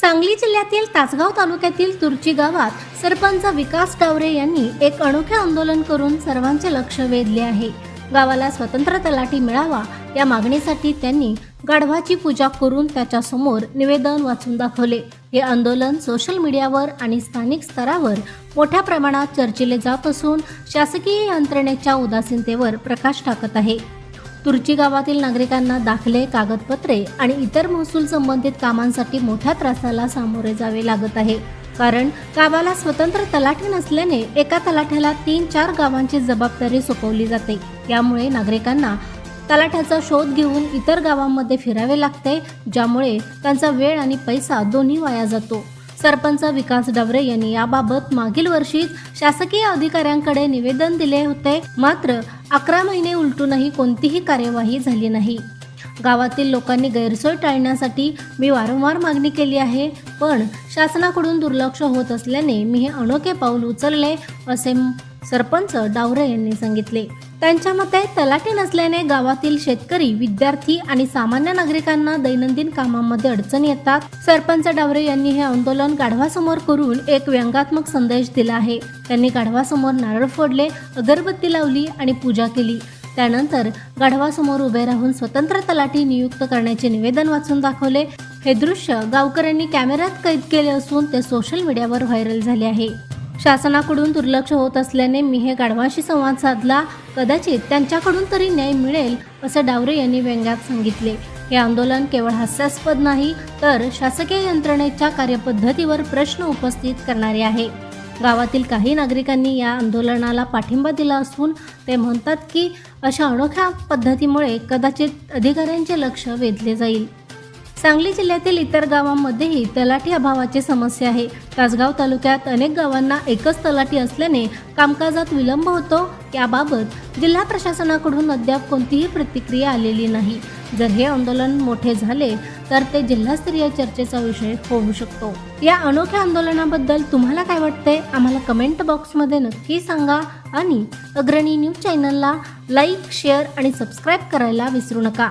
सांगली जिल्ह्यातील तासगाव तालुक्यातील तुर्ची गावात सरपंच विकास टावरे यांनी एक अनोखे आंदोलन करून सर्वांचे लक्ष वेधले आहे. गावाला स्वतंत्र तलाठी मिळावा या मागणीसाठी त्यांनी गाढवाची पूजा करून त्याच्यासमोर निवेदन वाचून दाखवले. हे आंदोलन सोशल मीडियावर आणि स्थानिक स्तरावर मोठ्या प्रमाणात चर्चिले जात असून शासकीय यंत्रणेच्या उदासीनतेवर प्रकाश टाकत आहे. तुर्ची गावातील नागरिकांना दाखले कागदपत्रे आणि इतर महसूल संबंधित कामांसाठी मोठ्या त्रासाला सामोरे जावे लागत आहे. कारण गावाला स्वतंत्र तलाठी नसल्याने एका तलाठ्याला तीन चार गावांची जबाबदारी सोपवली जाते. यामुळे नागरिकांना तलाठ्याचा शोध घेऊन इतर गावांमध्ये फिरावे लागते ज्यामुळे त्यांचा वेळ आणि पैसा दोन्ही वाया जातो. सरपंच विकास डवरे यांनी याबाबत मागील वर्षीच शासकीय अधिकाऱ्यांकडे निवेदन दिले होते. मात्र अकरा महिने उलटूनही कोणतीही कार्यवाही झाली नाही. गावातील लोकांनी गैरसोय टाळण्यासाठी मी वारंवार मागणी केली आहे पण शासनाकडून दुर्लक्ष होत असल्याने मी हे अनोखे पाऊल उचलले असे सरपंच डावरे यांनी सांगितले. त्यांच्या मते तलाठी नसल्याने गावातील शेतकरी विद्यार्थी आणि सामान्य नागरिकांना दैनंदिन कामांमध्ये अडचण येतात. सरपंच डावरे यांनी हे आंदोलन गाढवासमोर करून एक व्यंगात्मक संदेश दिला आहे. त्यांनी गाढवासमोर नारळ फोडले अगरबत्ती लावली आणि पूजा केली. त्यानंतर गाढवासमोर उभे राहून स्वतंत्र तलाठी नियुक्त करण्याचे निवेदन वाचून दाखवले. हे दृश्य गावकऱ्यांनी कॅमेऱ्यात कैद केले असून ते सोशल मीडियावर व्हायरल झाले आहे. शासनाकडून दुर्लक्ष होत असल्याने मी हे गाढवांशी संवाद साधला. कदाचित त्यांच्याकडून तरी न्याय मिळेल असं डावरे यांनी व्यंग्यात सांगितले. हे आंदोलन केवळ हास्यास्पद नाही तर शासकीय यंत्रणेच्या कार्यपद्धतीवर प्रश्न उपस्थित करणारे आहे. गावातील काही नागरिकांनी या आंदोलनाला पाठिंबा दिला असून ते म्हणतात की अशा अनोख्या पद्धतीमुळे कदाचित अधिकाऱ्यांचे लक्ष वेधले जाईल. सांगली जिल्ह्यातील इतर गावांमध्येही तलाठी अभावाची समस्या आहे. तासगाव तालुक्यात अनेक गावांना एकच तलाठी असल्याने कामकाजात विलंब होतो. याबाबत जिल्हा प्रशासनाकडून अद्याप कोणतीही प्रतिक्रिया आलेली नाही. जर हे आंदोलन मोठे झाले तर ते जिल्हास्तरीय चर्चेचा विषय होऊ शकतो. या अनोख्या आंदोलनाबद्दल तुम्हाला काय वाटते आम्हाला कमेंट बॉक्समध्ये नक्की सांगा आणि अग्रणी न्यूज चॅनलला लाईक शेअर आणि सबस्क्राईब करायला विसरू नका.